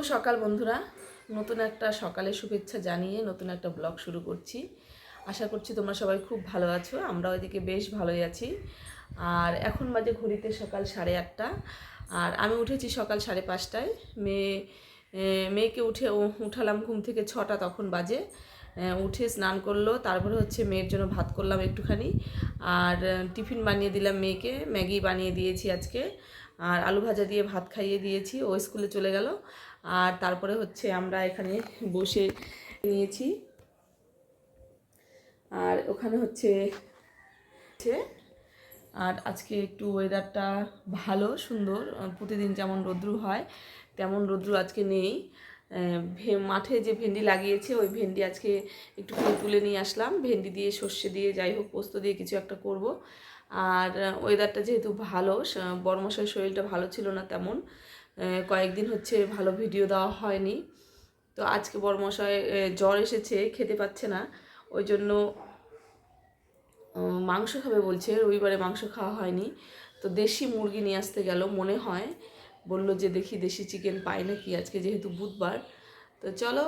শুভ সকাল বন্ধুরা। নতুন একটা সকালে শুভেচ্ছা জানিয়ে নতুন একটা ব্লগ শুরু করছি। আশা করছি তোমরা সবাই খুব ভালো আছো, আমরা ওইদিকে বেশ ভালোই আছি। আর এখন বাজে ঘড়িতে সকাল সাড়ে আটটা। আর আমি উঠেছি সকাল সাড়ে পাঁচটায়। মেয়ে মেয়েকে উঠে উঠালাম ঘুম থেকে ছটা তখন বাজে। উঠে স্নান করল, তারপরে হচ্ছে মেয়ের জন্য ভাত করলাম একটুখানি। আর টিফিন বানিয়ে দিলাম মেয়েকে, ম্যাগি বানিয়ে দিয়েছি আজকে। আর আলু ভাজা দিয়ে ভাত খাইয়ে দিয়েছি, ও স্কুলে চলে গেল। আর তারপরে হচ্ছে আমরা এখানে বসে নিয়েছি। আর ওখানে হচ্ছে আর আজকে একটু ওয়েদারটা ভালো, সুন্দর। প্রতিদিন যেমন রৌদ্রু হয়, তেমন রৌদ্রু আজকে নেই। ভে- মাঠে যে ভেন্ডি লাগিয়েছে, ওই ভেন্ডি আজকে একটুখানি তুলে নিয়ে আসলাম। ভেন্ডি দিয়ে, সর্ষে দিয়ে, যাই হোক, পোস্ত দিয়ে কিছু একটা করব। আর ওয়েদারটা যেহেতু ভালো বড়মশাই শরীরটা ভালো ছিল না তেমন। কয়েকদিন হচ্ছে ভালো ভিডিও দেওয়া হয়নি। তো আজকে বড়মশাই আহ, জ্বর এসেছে খেতে পাচ্ছে না। ওই জন্য মাংস খাবে বলছে। রবিবারে মাংস খাওয়া হয়নি। তো দেশি মুরগি নিয়ে আসতে গেল মনে হয়। বলল যে দেখি দেশি চিকেন পাই নাকি আজকে যেহেতু বুধবার। তো চলো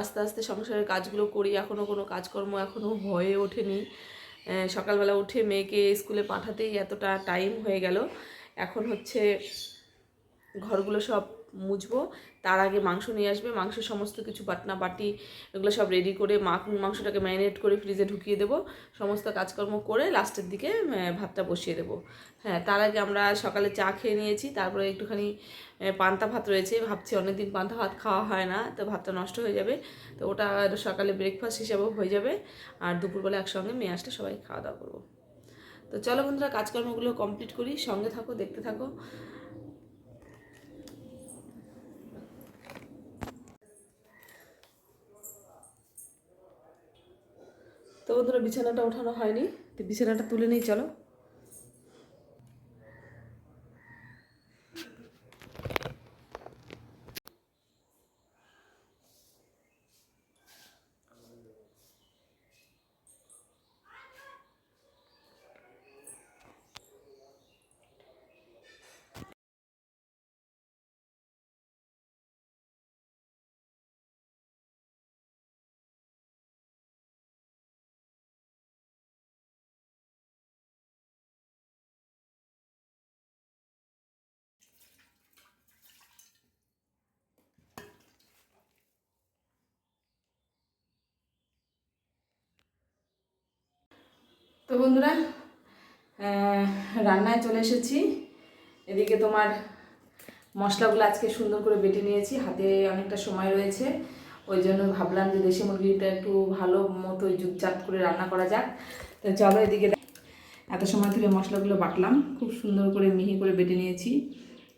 আস্তে আস্তে সংসারের কাজগুলো করি। এখনও কোনো কাজকর্ম এখনও হয়ে ওঠেনি। সকালবেলা উঠে মেয়েকে স্কুলে পাঠাতেই এতটা টাইম হয়ে গেল। এখন হচ্ছে ঘরগুলো সব মুছবো। তার আগে মাংস নিয়ে আসবে। মাংস সমস্ত কিছু বাটনা বাটি এগুলো সব রেডি করে মাংসটাকে ম্যারিনেট করে ফ্রিজে ঢুকিয়ে দেবো। সমস্ত কাজকর্ম করে লাস্টের দিকে ভাতটা বসিয়ে দেবো। হ্যাঁ তার আগে আমরা সকালে চা খেয়ে নিয়েছি। তারপরে একটুখানি পান্তা ভাত রয়েছে। ভাবছি অনেকদিন পান্তা ভাত খাওয়া হয় না, তো ভাতটা নষ্ট হয়ে যাবে। তো ওটা সকালে ব্রেকফাস্ট হিসাবেও হয়ে যাবে। আর দুপুরবেলা একসঙ্গে মেয়ে আসলে সবাই খাওয়া দাওয়া করব। তো চলো বন্ধুরা, কাজকর্মগুলো কমপ্লিট করি। সঙ্গে থাকো, দেখতে থাকো। তো বন্ধুরা বিছানাটা ওঠানো হয়নি তো বিছানাটা তুলে নিই চলো। তো বন্ধুরা রান্নায় চলে এসেছি। এদিকে তোমার মশলাগুলো আজকে সুন্দর করে বেটে নিয়েছি। হাতে অনেকটা সময় রয়েছে। ওই জন্য ভাবলাম যে দেশি মুরগিটা একটু ভালো মতো জুটজাত করে রান্না করা যাক। তো চলো এদিকে এত সময় ধরে মশলাগুলো বাটলাম। খুব সুন্দর করে মিহি করে বেটে নিয়েছি।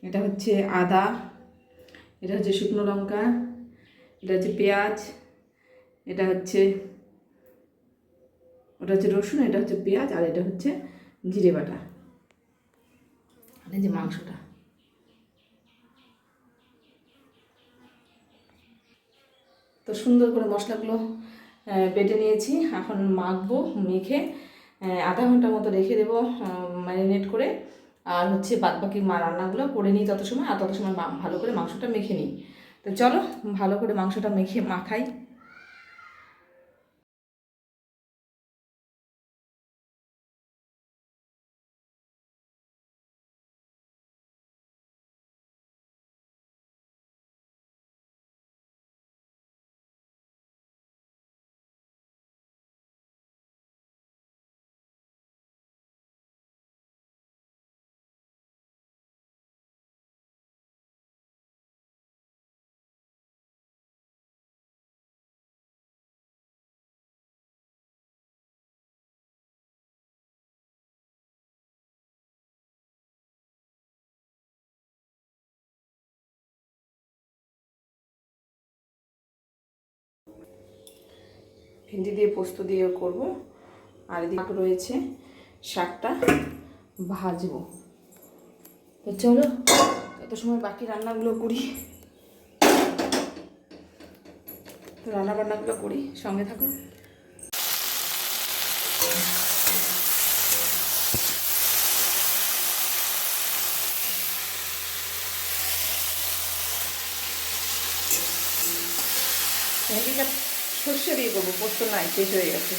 এটা হচ্ছে আদা, এটা হচ্ছে শুকনো লঙ্কা, এটা হচ্ছে পেঁয়াজ, এটা হচ্ছে ওটা হচ্ছে রসুন, এটা হচ্ছে পেঁয়াজ, আর এটা হচ্ছে জিরে বাটা। এই যে মাংসটা। তো সুন্দর করে মশলাগুলো বেটে নিয়েছি। এখন মাখবো, মেখে আধা ঘণ্টার মতো রেখে দেবো ম্যারিনেট করে। আর হচ্ছে বাদবাকি মা রান্নাগুলো করে নিই তত সময়, আর তত সময় ভালো করে মাংসটা মেখে নিই। তো চলো, ভালো করে মাংসটা মেখে, মাখাই। ভেন্ডি দিয়ে পোস্ত দিয়ে করব। আর এদিকে রয়েছে শাকটা ভাজবো। তো চলো এত সময় বাকি রান্নাগুলো করি, তো রান্না বান্নাগুলো করি, সঙ্গে থাকো হ্যান্ডিক্যাপ সর্ষে দিয়ে করব, পোস্ত নাই, শেষ হয়ে গেছে।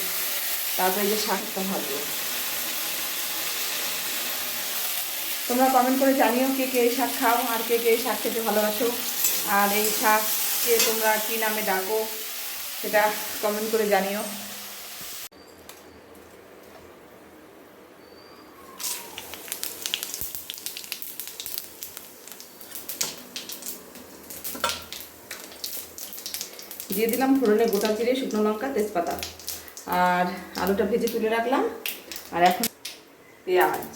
তারপরে যে শাকটা ভাজবো। তোমরা কমেন্ট করে জানিও কে কে এই শাক খাও আর কে কে এই শাক খেতে ভালোবাসো। আর এই শাককে তোমরা কী নামে ডাকো, সেটা কমেন্ট করে জানিও। দিয়ে দিলাম ফোড়নে গোটা জিরে, শুকনো লঙ্কা, তেজপাতা। আর আলুটা ভেজে তুলে রাখলাম। আর এখন পেঁয়াজ।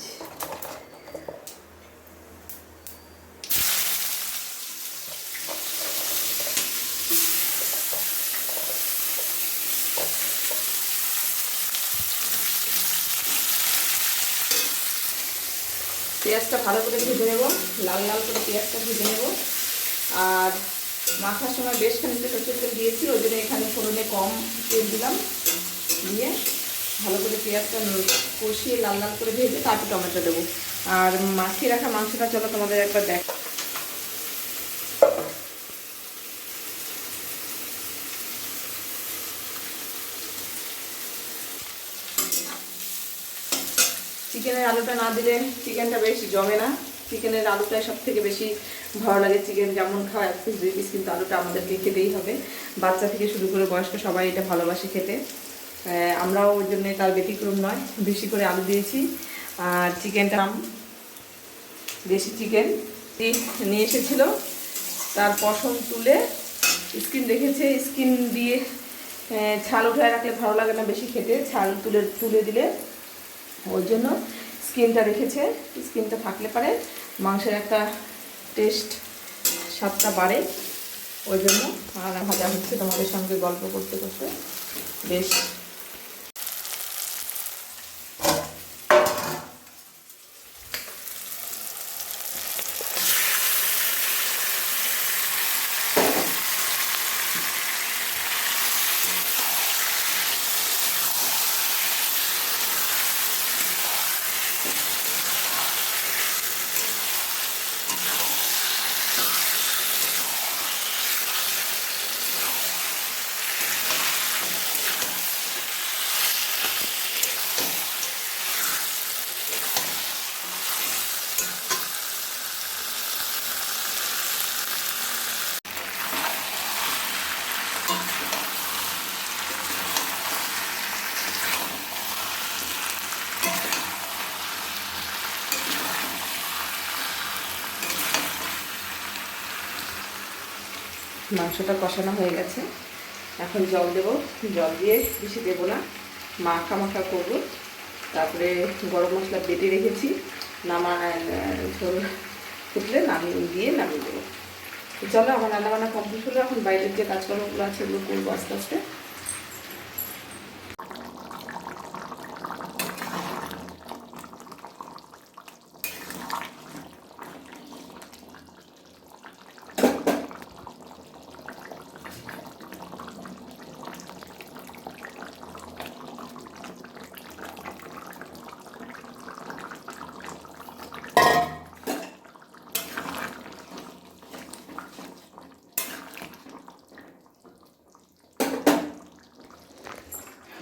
পেঁয়াজটা ভালো করে ভেজে নেব। লাল লাল করে পেঁয়াজটা ভেজে নেব। আর মাখার সময় বেশ খানিকটা সরষের তেল দিয়েছি, ওই জন্য এখানে ফোড়নে কম তেল দিলাম। দিয়ে ভালো করে পেঁয়াজটা কষিয়ে লাল লাল করে ভেজে তারপর টমেটো দেবো। আর মাখিয়ে রাখা মাংসটা চলো তোমাদের একবার দেখ চিকেনের আলুটা না দিলে চিকেনটা বেশ জমে না। চিকেনের আলুটাই সব থেকে বেশি ভালো লাগে। চিকেন যেমন খাওয়া এক পিস দুই পিস কিন্তু আলুটা আমাদেরকে খেতেই হবে। বাচ্চা থেকে শুরু করে বয়স্ক সবাই এটা ভালোবাসে খেতে। আমরাও ওই জন্য তার ব্যতিক্রম নয়, বেশি করে আলু দিয়েছি। আর চিকেনটা দেশি চিকেন। নিয়ে এসেছিল। তার পশম তুলে স্কিন রেখেছে। স্কিন দিয়ে ছাল উঠায় রাখলে ভালো লাগে না বেশি খেতে। ছাল তুলে তুলে দিলে ওই জন্য স্কিনটা রেখেছে। স্কিনটা থাকলে পারে। মাংসের একটা টেস্ট স্বাদটা বাড়ে। ওই জন্য ভাজা হচ্ছে তোমাদের সঙ্গে গল্প করতে করতে। বেশ মাংসটা কষানো হয়ে গেছে। এখন জল দেব। জল দিয়ে বেশি দেবো না। মাখা মাখা করব। তারপরে গরম মশলা বেটে রেখেছি। নামা ঝোল ফুটলে নামিয়ে দিয়ে নামিয়ে দেবো। চলো, আমার রান্নাবান্না কমপ্লিট হলো। এখন বাইরের যে কাজকর্মগুলো আছে ওগুলো করব আস্তে আস্তে।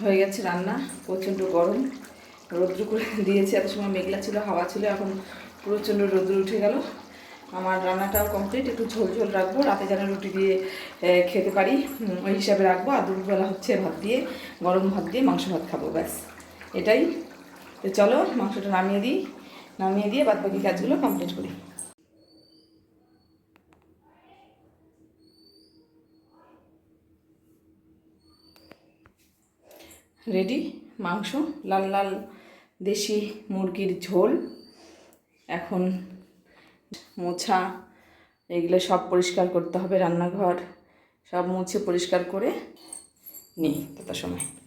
হয়ে গেছে রান্না, প্রচণ্ড গরম। রৌদ্র করে দিয়েছে, এত সময় মেঘলা ছিল, হাওয়া ছিল, এখন প্রচণ্ড রৌদ্র উঠে গেল। আমার রান্নাটাও কমপ্লিট একটু ঝোল ঝোল রাখব, রাতে যেন রুটি দিয়ে খেতে পারি ওই হিসাবে রাখব। আর দুপুরবেলা হচ্ছে ভাত দিয়ে, গরম ভাত দিয়ে মাংস ভাত খাব, ব্যাস। এটাই। তো চলো, মাংসটা নামিয়ে দিই, নামিয়ে দিয়ে বাদ বাকি কাজগুলো কমপ্লিট করি। রেডি? মাংস, লাল লাল দেশি মুরগির ঝোল। এখন মোছা, এগুলো সব পরিষ্কার করতে হবে রান্নাঘর। সব মুছে পরিষ্কার করে নিই। তত সময়।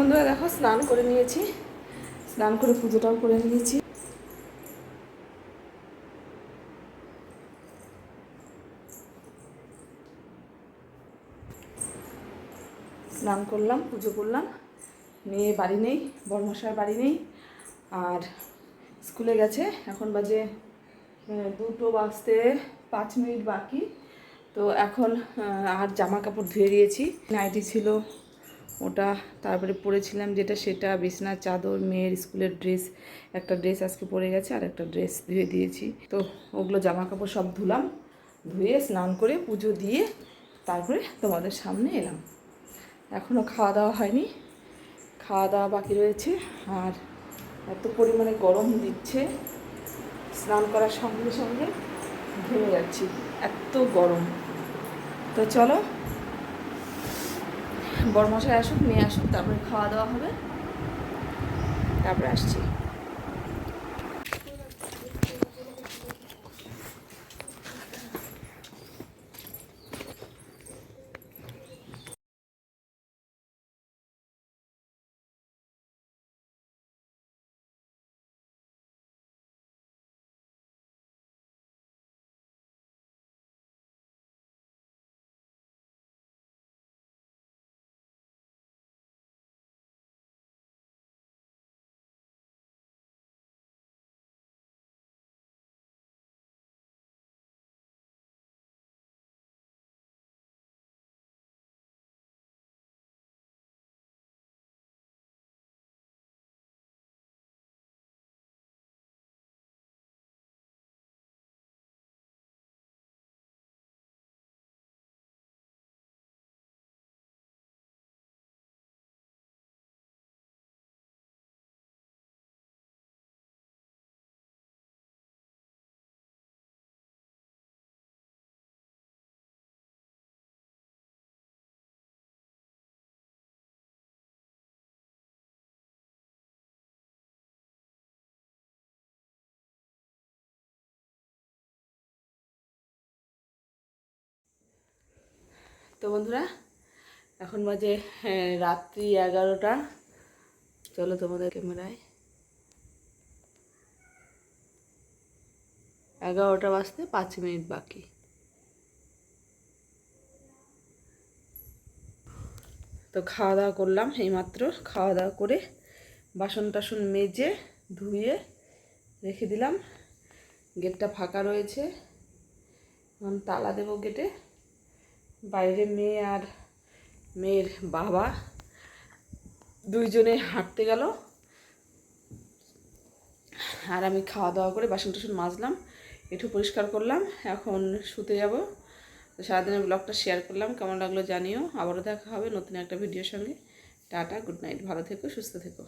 বন্ধুরা দেখো, স্নান করে নিয়েছি। স্নান করে পুজোটাও করে নিয়েছি। স্নান করলাম, পুজো করলাম। মেয়ে বাড়ি নেই বড়মশার বাড়ি নেই। আর স্কুলে গেছে, এখন বাজে দুটো বাজতে পাঁচ মিনিট বাকি। তো এখন আর জামা কাপড় ধুয়ে দিয়েছি। নাইটি ছিল ওটা তারপরে পরেছিলাম যেটা সেটা বিছনার চাদর, মেয়ের স্কুলের ড্রেস, একটা ড্রেস আজকে পরে গেছে আর একটা ড্রেস ধুয়ে দিয়েছি। তো ওগুলো জামা কাপড় সব ধুলাম, ধুয়ে স্নান করে পুজো দিয়ে তারপরে তোমাদের সামনে এলাম। এখনও খাওয়া দাওয়া হয়নি, খাওয়া দাওয়া বাকি রয়েছে আর এত পরিমাণে গরম দিচ্ছে, স্নান করার সঙ্গে সঙ্গে ঘেমে যাচ্ছি, এত গরম। তো চলো বড়মশাই আসুক মেয়ে আসুক তারপরে খাওয়া দাওয়া হবে। তারপরে আসছি। তো বন্ধুরা, এখন বাজে রাত্রি এগারোটা। চলো তোমাদের ক্যামেরায়। এগারোটা বাজতে পাঁচ মিনিট বাকি। তো খাওয়া দাওয়া করলাম এইমাত্র। খাওয়া দাওয়া করে বাসন টাসন মেজে, ধুয়ে রেখে দিলাম। গেটটা ফাঁকা রয়েছে। এখন তালা দেবো গেটে। বাইরে মেয়ে আর মেয়ের বাবা দুইজনে হাঁটতে গেল। আর আমি খাওয়া দাওয়া করে বাসন টাসন মাজলাম, একটু পরিষ্কার করলাম, এখন শুতে যাব। সারাদিনের ব্লগটা শেয়ার করলাম, কেমন লাগল জানিও। আবারও দেখা হবে নতুন একটা ভিডিওর সঙ্গে। টাটা, গুড নাইট, ভালো থেকো, সুস্থ থেকো।